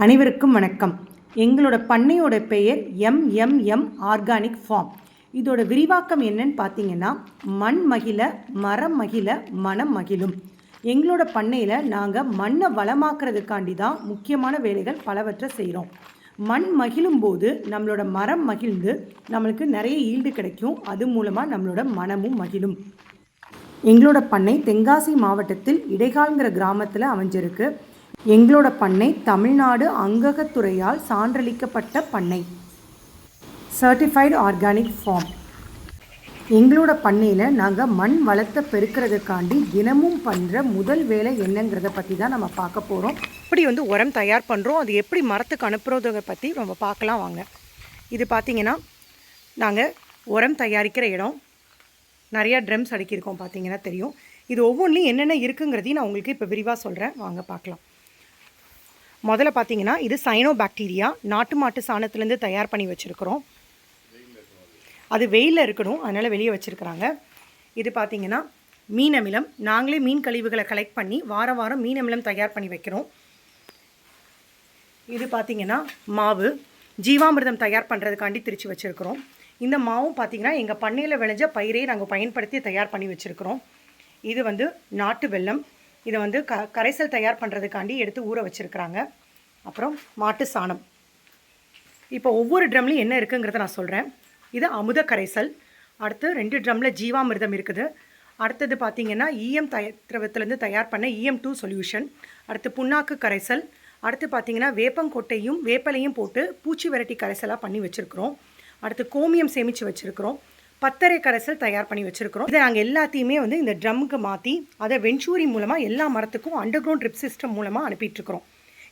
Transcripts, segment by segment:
அனைவருக்கும் வணக்கம். எங்களோட பண்ணையோட பெயர் எம்எம்எம் ஆர்கானிக் ஃபார்ம் இதோட விரிவாக்கம் என்னன்னு பார்த்தீங்கன்னா மண் மகிழ மரம் மகிழ மனம் மகிழும். எங்களோட பண்ணையில் நாங்கள் மண்ணை வளமாக்குறதுக்காண்டி தான் முக்கியமான வேலைகள் பலவற்றை செய்கிறோம் மண் மகிழும் போது நம்மளோட மரம் மகிழ்ந்து நம்மளுக்கு நிறைய ஈல்டு கிடைக்கும். அது மூலமாக நம்மளோட மனமும் மகிழும். எங்களோட பண்ணை தென்காசி மாவட்டத்தில் இடைகால்ங்கிற கிராமத்தில் அமைஞ்சிருக்கு. எங்களோட பண்ணை தமிழ்நாடு அங்ககத்துறையால் சான்றளிக்கப்பட்ட பண்ணை. சர்டிஃபைடு ஆர்கானிக் ஃபார்ம் எங்களோட பண்ணையில் நாங்கள் மண் வளத்தை பெருக்கிறதுக்காண்டி தினமும் பண்ணுற முதல் வேலை என்னங்கிறத பற்றி தான் நம்ம பார்க்க போகிறோம் எப்படி வந்து உரம் தயார் பண்ணுறோம் அது எப்படி மரத்துக்கு அனுப்புறதை பற்றி நம்ம பார்க்கலாம் வாங்க. இது பார்த்தீங்கன்னா நாங்கள் உரம் தயாரிக்கிற இடம். நிறையா ட்ரம்ஸ் அடுக்கியிருக்கோம் பார்த்தீங்கன்னா தெரியும். இது ஒவ்வொன்றிலையும் என்னென்ன இருக்குங்கிறதையும் நான் உங்களுக்கு இப்போ விரிவாக சொல்கிறேன் வாங்க பார்க்கலாம். முதல்ல பார்த்தீங்கன்னா இது சைனோ பாக்டீரியா நாட்டு மாட்டு சாணத்துலேருந்து தயார் பண்ணி வச்சுருக்குறோம். அது வெயிலில் இருக்கணும் அதனால் வெளியே வச்சுருக்குறாங்க. இது பார்த்தீங்கன்னா மீன் அமிலம். நாங்களே மீன் கழிவுகளை கலெக்ட் பண்ணி வார வாரம் மீன் அமிலம் தயார் பண்ணி வைக்கிறோம். இது பார்த்தீங்கன்னா மாவு. ஜீவாமிர்தம் தயார் பண்ணுறதுக்காண்டி திரித்து வச்சுருக்கிறோம். இந்த மாவும் பார்த்தீங்கன்னா எங்கள் பண்ணையில் விளைஞ்ச பயிரை நாங்கள் பயன்படுத்தி தயார் பண்ணி வச்சுருக்கிறோம். இது வந்து நாட்டு வெள்ளம் இதை வந்து க கரைசல் தயார் பண்ணுறதுக்காண்டி எடுத்து ஊற வச்சுருக்குறாங்க. அப்புறம் மாட்டு சாணம். இப்போ ஒவ்வொரு ட்ரம்லையும் என்ன இருக்குங்கிறத நான் சொல்கிறேன் இது அமுத கரைசல். அடுத்து ரெண்டு ட்ரம்மில் ஜீவாமிர்தம் இருக்குது. அடுத்தது பார்த்தீங்கன்னா இஎம் தய திரவத்திலேருந்து தயார் பண்ண இஎம் டூ சொல்யூஷன் அடுத்து புண்ணாக்கு கரைசல். அடுத்து பார்த்தீங்கன்னா வேப்பங்கொட்டையும் வேப்பலையும் போட்டு பூச்சி விரட்டி கரைசலாக பண்ணி வச்சுருக்குறோம். அடுத்து கோமியம் சேமித்து வச்சுருக்குறோம். பத்தரை கரைசல் தயார் பண்ணி வச்சுருக்கிறோம். இதை நாங்கள் எல்லாத்தையுமே வந்து இந்த ட்ரம்முக்கு மாற்றி அதை வெஞ்சூரி மூலமாக எல்லா மரத்துக்கும் அண்டர் கிரவுண்ட் ட்ரிப் சிஸ்டம் மூலமாக அனுப்பிட்டுருக்குறோம்.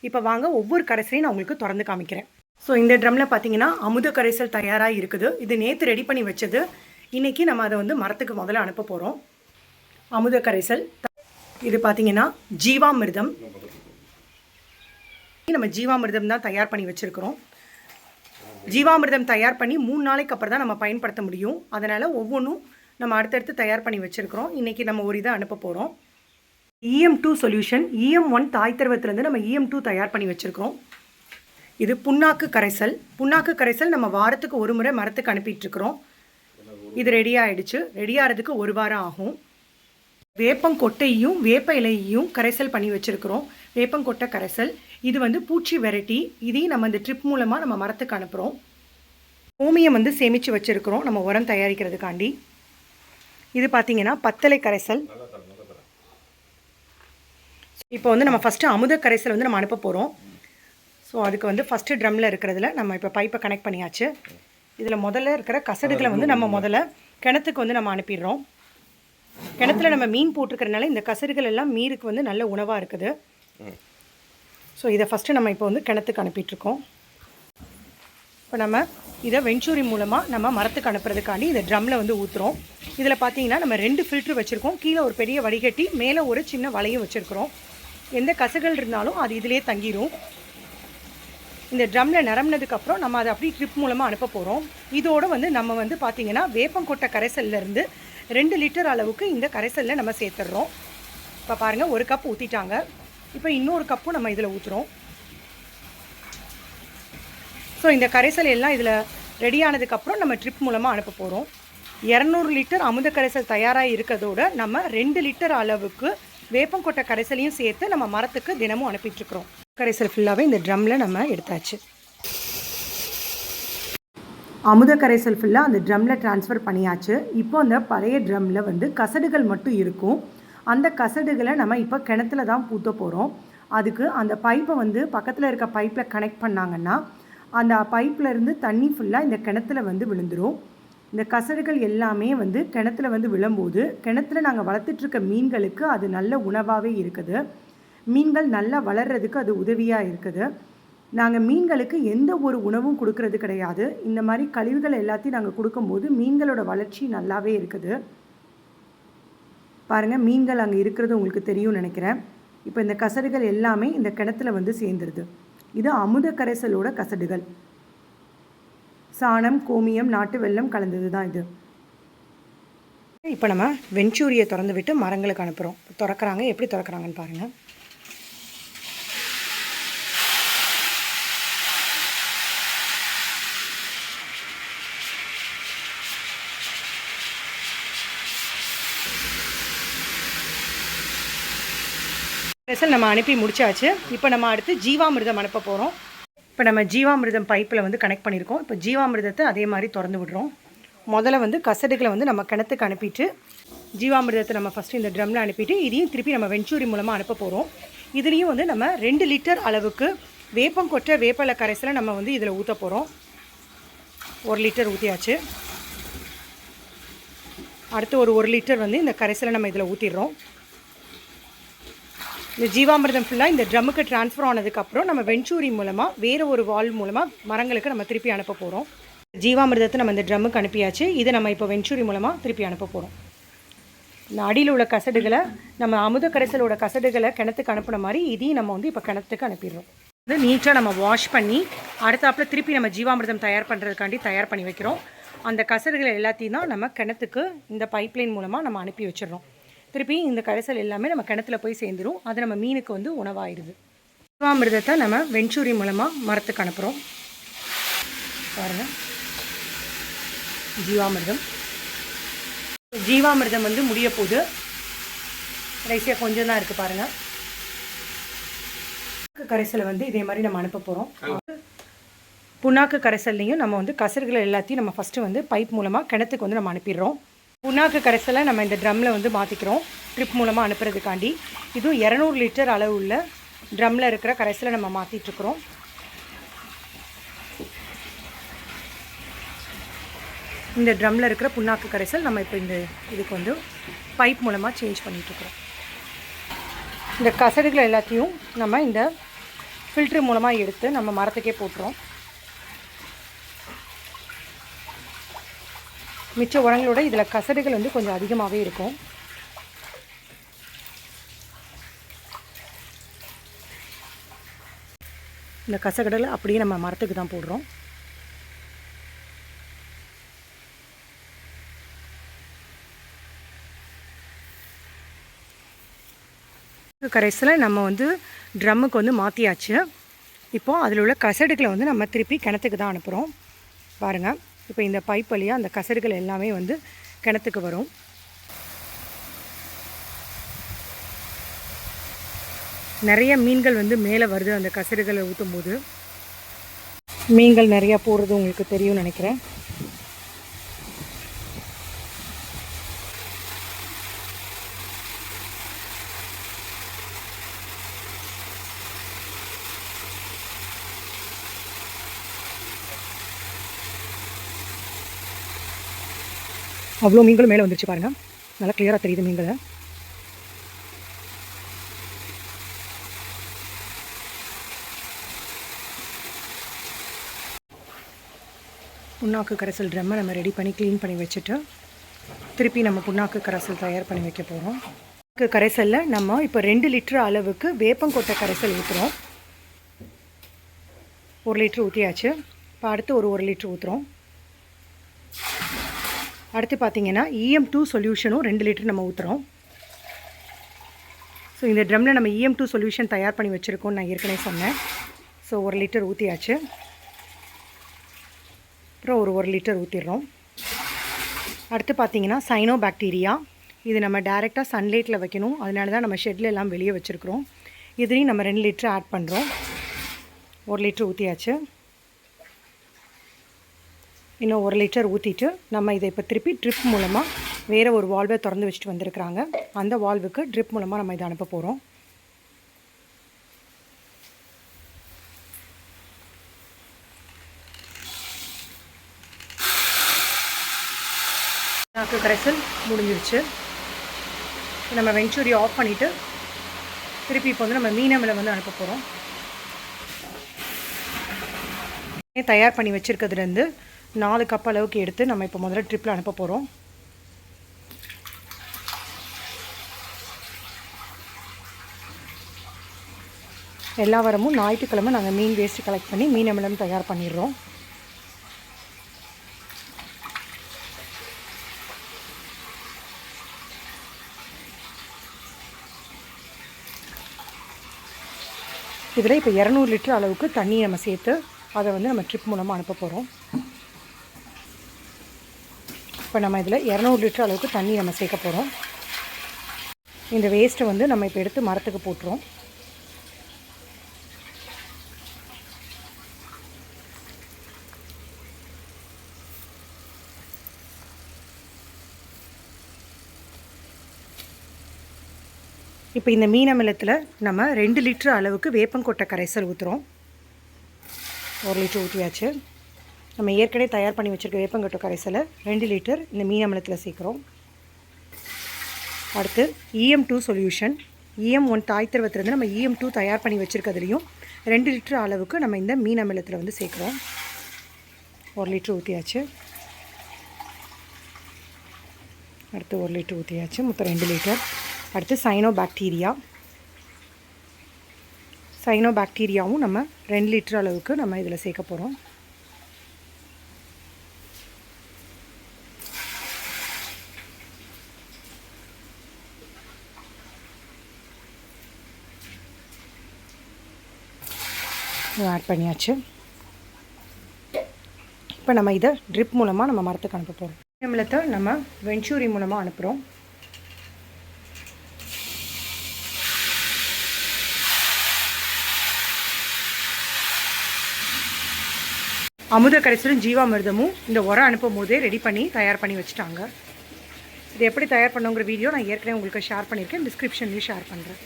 இப்போ வாங்க ஒவ்வொரு கரைசலையும் நான் உங்களுக்கு திறந்து காமிக்கிறேன். ஸோ இந்த ட்ரம்மில் பார்த்தீங்கன்னா அமுத கரைசல் தயாராக இருக்குது. இது நேற்று ரெடி பண்ணி வச்சது. இன்றைக்கி நம்ம அதை வந்து மரத்துக்கு முதல்ல அனுப்ப போகிறோம் அமுத கரைசல். இது பார்த்தீங்கன்னா ஜீவாமிர்தம். நம்ம ஜீவாமிர்தம் தான் தயார் பண்ணி வச்சுருக்கிறோம். ஜீவாமிர்தம் தயார் பண்ணி மூணு நாளைக்கு அப்புறம் தான் நம்ம பயன்படுத்த முடியும். அதனால் ஒவ்வொன்றும் நம்ம அடுத்தடுத்து தயார் பண்ணி வச்சுருக்கிறோம். இன்றைக்கி நம்ம ஒரு இதை அனுப்ப போகிறோம் EM two solution EM one தாய் திரவத்திலேருந்து நம்ம இஎம் டூ தயார் பண்ணி வச்சுருக்கிறோம். இது புண்ணாக்கு கரைசல். புண்ணாக்கு கரைசல் நம்ம வாரத்துக்கு ஒரு முறை மரத்துக்கு அனுப்பிட்டுருக்குறோம் இது ரெடி ஆகிடுச்சு ரெடி ஆகிறதுக்கு ஒரு வாரம் ஆகும். வேப்பங்கொட்டையும் வேப்ப இலையையும் கரைசல் பண்ணி வச்சுருக்கிறோம். வேப்பங்கொட்டை கரைசல். இது வந்து பூச்சி வெரைட்டி இதையும் நம்ம இந்த ட்ரிப் மூலமாக நம்ம மரத்துக்கு அனுப்புகிறோம் ஓமியம் வந்து சேமித்து வச்சுருக்கிறோம் நம்ம உரம் தயாரிக்கிறதுக்காண்டி. இது பார்த்திங்கன்னா பத்தலை கரைசல். இப்போ வந்து நம்ம ஃபஸ்ட்டு அமுத கரைசல் வந்து நம்ம அனுப்ப போகிறோம் ஸோ அதுக்கு வந்து ஃபஸ்ட்டு ட்ரம்மில் இருக்கிறதுல நம்ம இப்போ பைப்பை கனெக்ட் பண்ணியாச்சு. இதில் முதல்ல இருக்கிற கசடுகளை வந்து நம்ம முதல்ல கிணத்துக்கு வந்து நம்ம அனுப்பிடுறோம். கிணத்துல நம்ம மீன் போட்டிருக்கிறனால இந்த கசடுகள் எல்லாம் மீனுக்கு வந்து நல்ல உணவாக இருக்குது. ஸோ இதை ஃபஸ்ட்டு நம்ம இப்போ வந்து கிணத்துக்கு அனுப்பிட்டுருக்கோம். இப்போ நம்ம இதை வெஞ்சூரி மூலமாக நம்ம மரத்துக்கு அனுப்புறதுக்காண்டி இந்த ட்ரம்மில் வந்து ஊற்றுறோம் இதில் பார்த்தீங்கன்னா நம்ம ரெண்டு ஃபில்ட்ரு வச்சுருக்கோம். கீழே ஒரு பெரிய வடிகட்டி மேலே ஒரு சின்ன வலையும் வச்சுருக்குறோம். எந்த கசுகள் இருந்தாலும் அது இதிலே தங்கிடும் இந்த ட்ரம்மில் நிரம்பினதுக்கப்புறம் நம்ம அதை அப்படியே ட்ரிப் மூலமாக அனுப்ப போகிறோம் இதோடு வந்து நம்ம வந்து பார்த்திங்கன்னா வேப்பங்கொட்டை கரைசல்லேருந்து ரெண்டு லிட்டர் அளவுக்கு இந்த கரைசலில் நம்ம சேர்த்துடுறோம் இப்போ பாருங்கள் ஒரு கப் ஊற்றிட்டாங்க இப்போ இன்னொரு கப்பும் நம்ம இதில் ஊற்றுறோம் ஸோ இந்த கரைசல் எல்லாம் இதில் ரெடியானதுக்கப்புறம் நம்ம ட்ரிப் மூலமாக அனுப்ப போகிறோம் இரநூறு லிட்டர் அமுத கரைசல் தயாராக இருக்கிறதோட நம்ம ரெண்டு லிட்டர் அளவுக்கு வேப்பங்கொட்டை கரைசலையும் சேர்த்து நம்ம மரத்துக்கு தினமும் அனுப்பிட்டுருக்குறோம் கரைசல் ஃபுல்லாகவே இந்த ட்ரம்மில் நம்ம எடுத்தாச்சு. அமுத கரைசல் ஃபுல்லாக அந்த ட்ரம்மில் ட்ரான்ஸ்ஃபர் பண்ணியாச்சு. இப்போ அந்த பழைய ட்ரம்மில் வந்து கசடுகள் மட்டும் இருக்கும். அந்த கசடுகளை நம்ம இப்போ கிணத்துல தான் பூத்த போகிறோம் அதுக்கு அந்த பைப்பை வந்து பக்கத்தில் இருக்க பைப்பில் கனெக்ட் பண்ணாங்கன்னா அந்த பைப்பிலேருந்து தண்ணி ஃபுல்லாக இந்த கிணத்துல வந்து விழுந்துடும் இந்த கசடுகள் எல்லாமே வந்து கிணத்துல வந்து விழும்போது கிணத்துல நாங்கள் வளர்த்துட்ருக்க மீன்களுக்கு அது நல்ல உணவாகவே இருக்குது. மீன்கள் நல்லா வளர்கிறதுக்கு அது உதவியாக இருக்குது. நாங்கள் மீன்களுக்கு எந்த ஒரு உணவும் கொடுக்கறது கிடையாது. இந்த மாதிரி கழிவுகள் எல்லாத்தையும் நாங்கள் கொடுக்கும்போது மீன்களோட வளர்ச்சி நல்லாவே இருக்குது. பாருங்கள் மீன்கள் அங்கே இருக்கிறது உங்களுக்கு தெரியும்னு நினைக்கிறேன். இப்போ இந்த கசடுகள் எல்லாமே இந்த கிணத்துல வந்து சேர்ந்துருது. இது அமுத கரைசலோட கசடுகள். சாணம் கோமியம் நாட்டு வெள்ளம் கலந்தது தான் இது. இப்போ நம்ம வெஞ்சூரியை திறந்து விட்டு மரங்களுக்கு அனுப்புகிறோம் திறக்கிறாங்க எப்படி திறக்கிறாங்கன்னு பாருங்கள் ஸ்பெஷல் நம்ம அனுப்பி முடிச்சாச்சு. இப்போ நம்ம அடுத்து ஜீவாமிர்தம் அனுப்ப போகிறோம் இப்போ நம்ம ஜீவாமிர்தம் பைப்பில் வந்து கனெக்ட் பண்ணியிருக்கோம் இப்போ ஜீவாமிர்தத்தை அதே மாதிரி திறந்து விடுறோம். முதல்ல வந்து கசடுகளை வந்து நம்ம கிணத்துக்கு அனுப்பிட்டு ஜீவாமிர்தத்தை நம்ம ஃபஸ்ட்டு இந்த ட்ரம்மில் அனுப்பிட்டு இதையும் திருப்பி நம்ம வெஞ்சூரி மூலமாக அனுப்ப போகிறோம் இதுலேயும் வந்து நம்ம ரெண்டு லிட்டர் அளவுக்கு வேப்பம் கொட்ட வேப்பலை கரைசலை நம்ம வந்து இதில் ஊற்ற போகிறோம் ஒரு லிட்டர் ஊற்றியாச்சு அடுத்து ஒரு ஒரு லிட்டர் வந்து இந்த கரைசலை நம்ம இதில் ஊற்றிடுறோம் இந்த ஜீவாமிர்தம் ஃபுல்லாக இந்த ட்ரம்முக்கு ட்ரான்ஸ்ஃபர் ஆனதுக்கப்புறம் நம்ம வெஞ்சூரி மூலமாக வேறு ஒரு வால் மூலமாக மரங்களுக்கு நம்ம திருப்பி அனுப்ப போகிறோம் ஜீவாமிர்தத்தை நம்ம இந்த ட்ரம்முக்கு அனுப்பியாச்சு. இதை நம்ம இப்போ வெஞ்சூரி மூலமாக திருப்பி அனுப்ப போகிறோம் இந்த அடியில் உள்ள கசடுகளை நம்ம அமுத கரைசலோட கசடுகளை கிணத்துக்கு அனுப்புன மாதிரி இதையும் நம்ம வந்து இப்போ கிணத்துக்கு அனுப்பிடுறோம். இது நீட்டாக நம்ம வாஷ் பண்ணி அடுத்தாப்பில் திருப்பி நம்ம ஜீவாமிர்தம் தயார் பண்ணுறதுக்காண்டி தயார் பண்ணி வைக்கிறோம். அந்த கசடுகளை எல்லாத்தையும் தான் நம்ம கிணத்துக்கு இந்த பைப்லைன் மூலமாக நம்ம அனுப்பி வச்சிடுறோம். திருப்பி இந்த கரைசல் எல்லாமே நம்ம கிணத்துல போய் சேர்ந்துரும். அது நம்ம மீனுக்கு வந்து உணவாயிருது ஜீவாமிர்தத்தை நம்ம வெஞ்சூரி மூலமாக மரத்துக்கு அனுப்புகிறோம் பாருங்கள் ஜீவாமிர்தம். ஜீவாமிர்தம் வந்து முடிய போகுது கடைசியாக கொஞ்சம் தான் இருக்குது பாருங்கள் கரைசலை வந்து இதே மாதிரி நம்ம அனுப்ப போகிறோம் புண்ணாக்கு கரைசல்லையும் நம்ம வந்து கசடுகளை எல்லாத்தையும் நம்ம ஃபஸ்ட்டு வந்து பைப் மூலமாக கிணத்துக்கு வந்து நம்ம அனுப்பிடுறோம். புண்ணாக்கு கரைசலை நம்ம இந்த ட்ரம்மில் வந்து மாற்றிக்கிறோம் ட்ரிப் மூலமாக அனுப்புறதுக்காண்டி. இதுவும் இரநூறு லிட்டர் அளவு உள்ள ட்ரம்மில் இருக்கிற கரைசலை நம்ம மாற்றிட்டுருக்குறோம் இந்த ட்ரம்மில் இருக்கிற புண்ணாக்கு கரைசல் நம்ம இப்போ இந்த இதுக்கு வந்து பைப் மூலமாக சேஞ்ச் பண்ணிகிட்ருக்குறோம் இந்த கசடுகள் எல்லாத்தையும் நம்ம இந்த ஃபில்ட்ரு மூலமாக எடுத்து நம்ம மரத்துக்கே போட்டுறோம். மிச்ச உரங்களோட இதில் கசடுகள் வந்து கொஞ்சம் அதிகமாகவே இருக்கும். இந்த கசகடலை அப்படியே நம்ம மரத்துக்கு தான் போடுறோம். கரைசலை நம்ம வந்து ட்ரம்முக்கு வந்து மாற்றியாச்சு இப்போது அதில் உள்ள கசடுகளை வந்து நம்ம திருப்பி கிணத்துக்கு தான் அனுப்புகிறோம் பாருங்கள் இப்போ இந்த பைப் வழியாக அந்த கசடுகள் எல்லாமே வந்து கிணத்துக்கு வரும். நிறைய மீன்கள் வந்து மேலே வருது அந்த கசடுகளை ஊற்றும் போது மீன்கள் நிறையா போடுறது உங்களுக்கு தெரியும்னு நினைக்கிறேன். அவ்வளோ மீன்களும் மேலே வந்துருச்சு பாருங்கள் நல்லா கிளியராக தெரியுது மீன்களை. புண்ணாக்கு கரைசல் ட்ரம்மை நம்ம ரெடி பண்ணி க்ளீன் பண்ணி வச்சுட்டு திருப்பி நம்ம புண்ணாக்கு கரைசல் தயார் பண்ணி வைக்க போகிறோம் புண்ணாக்கு கரைசலில் நம்ம இப்போ ரெண்டு லிட்டர் அளவுக்கு வேப்பங்கொட்டை கரைசல் ஊற்றுறோம் ஒரு லிட்ரு ஊற்றியாச்சு இப்போ அடுத்து ஒரு ஒரு லிட்ரு ஊற்றுறோம் அடுத்து பார்த்தீங்கன்னா இஎம் டூ சொல்யூஷனும் ரெண்டு லிட்டர் நம்ம ஊற்றுறோம் ஸோ இந்த ட்ரம்மில் நம்ம இஎம் டூ சொல்யூஷன் தயார் பண்ணி வச்சுருக்கோம்னு நான் ஏற்கனவே சொன்னேன். ஸோ ஒரு லிட்டர் ஊற்றியாச்சு அப்புறம் ஒரு ஒரு லிட்டர் ஊற்றிடுறோம் அடுத்து பார்த்தீங்கன்னா சைனோ பாக்டீரியா இது நம்ம டைரெக்டாக சன்லைட்டில் வைக்கணும். அதனால தான் நம்ம ஷெட்டில் எல்லாம் வெளியே வச்சுருக்குறோம். இதுலேயும் நம்ம ரெண்டு லிட்டர் ஆட் பண்ணுறோம் ஒரு லிட்டர் ஊற்றியாச்சு இன்னும் ஒரு லிட்டர் ஊற்றிட்டு நம்ம இதை இப்போ திருப்பி ட்ரிப் மூலமாக வேறு ஒரு வால்வை திறந்து வச்சுட்டு வந்திருக்கிறாங்க. அந்த வால்வுக்கு ட்ரிப் மூலமாக நம்ம இதை அனுப்ப போகிறோம் நாக்கு கரைசல் முடிஞ்சிருச்சு. நம்ம வெஞ்சூரி ஆஃப் பண்ணிவிட்டு திருப்பி இப்போ வந்து நம்ம மீனமில் வந்து அனுப்ப போகிறோம் தயார் பண்ணி வச்சுருக்கிறதுலேருந்து நாலு கப் அளவுக்கு எடுத்து நம்ம இப்போ முதல்ல ட்ரிப்பில் அனுப்ப போகிறோம் எல்லா வாரமும் ஞாயிற்றுக்கிழமை நாங்கள் மீன் வேஸ்ட்டு கலெக்ட் பண்ணி மீன் அமிலம் தயார் பண்ணிடுறோம். இதில் இப்போ இரநூறு லிட்டர் அளவுக்கு தண்ணி நம்ம சேர்த்து அதை வந்து நம்ம ட்ரிப் மூலமாக அனுப்ப போகிறோம் இப்போ நம்ம இதில் இரநூறு லிட்டர் அளவுக்கு தண்ணி நம்ம சேர்க்க போகிறோம் இந்த வேஸ்ட்டை வந்து நம்ம இப்போ எடுத்து மரத்துக்கு போட்டுரும் இப்போ இந்த மீனமிலத்தில் நம்ம ரெண்டு லிட்டர் அளவுக்கு வேப்பங்கொட்டை கரைசல் ஊற்றுறோம் ஒரு லிட்டர் ஊற்றியாச்சு நம்ம ஏற்கனவே தயார் பண்ணி வச்சுருக்க வேப்பங்கட்டு கரைசலை ரெண்டு லிட்டர் இந்த மீன் அமிலத்தில் சேர்க்குறோம். அடுத்து EM two solution EM one தாய் திரவத்திலேருந்து நம்ம இஎம் டூ தயார் பண்ணி வச்சுருக்கிறதுலையும் ரெண்டு லிட்டர் அளவுக்கு நம்ம இந்த மீன் அமிலத்தில் வந்து சேர்க்குறோம். ஒரு லிட்டர் ஊற்றியாச்சு அடுத்து ஒரு லிட்டர் ஊற்றியாச்சு மொத்தம் ரெண்டு லிட்டர். அடுத்து சைனோ பாக்டீரியா சைனோ பாக்டீரியாவும் நம்ம ரெண்டு லிட்டர் அளவுக்கு நம்ம இதில் சேர்க்க போகிறோம் ஆட் பண்ணியாச்சு. இப்போ நம்ம இதை ட்ரிப் மூலமாக நம்ம மரத்துக்கு அனுப்ப போகிறோம் அமிலத்தை நம்ம வெஞ்சூரி மூலமாக அனுப்புகிறோம் அமுத கடைசியிலும் ஜீவாமிர்தமும் இந்த உரம் அனுப்பும் போதே ரெடி பண்ணி தயார் பண்ணி வச்சுட்டாங்க. இது எப்படி தயார் பண்ணுங்கிற வீடியோ நான் ஏற்கனவே உங்களுக்கு ஷேர் பண்ணியிருக்கேன். டிஸ்கிரிப்ஷன்லேயும் ஷேர் பண்ணுறேன்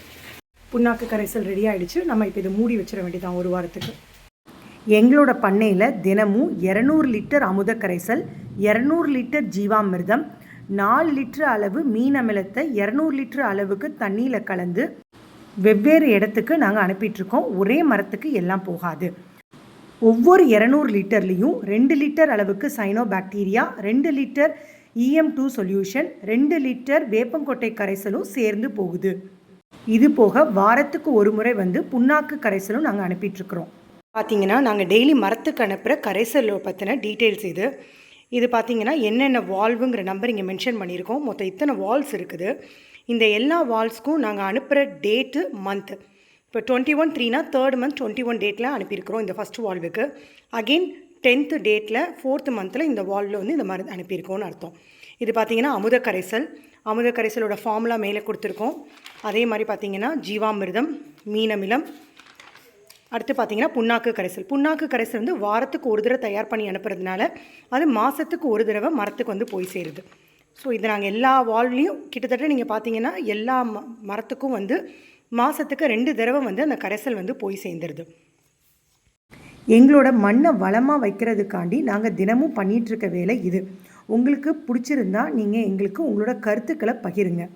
புண்ணாக்கு கரைசல் ரெடி ஆகிடுச்சு நம்ம இப்போ இதை மூடி வச்சிட வேண்டியதான் ஒரு வாரத்துக்கு. எங்களோட பண்ணையில் தினமும் இரநூறு லிட்டர் அமுத கரைசல் இரநூறு லிட்டர் ஜீவாமிர்தம் நாலு லிட்டர் அளவு மீன் அமிலத்தை இரநூறு லிட்டர் அளவுக்கு தண்ணியில் கலந்து வெவ்வேறு இடத்துக்கு நாங்கள் அனுப்பிட்டுருக்கோம் ஒரே மரத்துக்கு எல்லாம் போகாது. ஒவ்வொரு இரநூறு லிட்டர்லேயும் ரெண்டு லிட்டர் அளவுக்கு சைனோ பாக்டீரியா ரெண்டு லிட்டர் இஎம் டூ சொல்யூஷன் ரெண்டு லிட்டர் வேப்பங்கொட்டை கரைசலும் சேர்ந்து போகுது. இது போக வாரத்துக்கு ஒரு முறை வந்து புண்ணாக்கு கரைசலும் நாங்கள் அனுப்பிட்டுருக்குறோம். பார்த்தீங்கன்னா நாங்கள் டெய்லி மரத்துக்கு அனுப்புகிற கரைசல் பற்றின டீட்டெயில்ஸ் இது. இது பார்த்தீங்கன்னா என்னென்ன வால்வுங்கிற நம்பர் இங்கே மென்ஷன் பண்ணியிருக்கோம். மொத்தம் இத்தனை வால்ஸ் இருக்குது. இந்த எல்லா வால்ஸ்க்கும் நாங்கள் அனுப்புகிற டேட்டு மந்த்து இப்போ டுவெண்ட்டி ஒன் த்ரீனா தேர்ட் மந்த் டுவெண்ட்டி ஒன் டேட்டில் அனுப்பியிருக்கிறோம் இந்த ஃபஸ்ட் வால்வுக்கு. அகெயின் டென்த்து டேட்டில் ஃபோர்த்து மந்தில் இந்த வால்வில் வந்து இந்த மருந்து அனுப்பியிருக்கோம்னு அர்த்தம். இது பார்த்தீங்கன்னா அமுத கரைசல். அமுத கரைசலோட ஃபார்முலா மேலே கொடுத்துருக்கோம். அதே மாதிரி பார்த்தீங்கன்னா ஜீவாமிர்தம் மீனமிலம். அடுத்து பார்த்திங்கன்னா புண்ணாக்கு கரைசல். புண்ணாக்கு கரைசல் வந்து வாரத்துக்கு ஒரு தடவை தயார் பண்ணி அனுப்புறதுனால அது மாதத்துக்கு ஒரு தடவை மரத்துக்கு வந்து போய் சேருது. ஸோ இது நாங்கள் எல்லா வால்வ்லேயும் கிட்டத்தட்ட நீங்கள் பார்த்தீங்கன்னா எல்லா ம மரத்துக்கும் வந்து மாதத்துக்கு ரெண்டு தடவை வந்து அந்த கரைசல் வந்து போய் சேர்ந்துருது. எங்களோட மண்ணை வளமாக வைக்கிறதுக்காண்டி நாங்கள் தினமும் பண்ணிகிட்ருக்க வேலை இது. உங்களுக்கு பிடிச்சிருந்தா நீங்கள் எங்களுக்கு உங்களோட கருத்துக்களை பகிருங்க.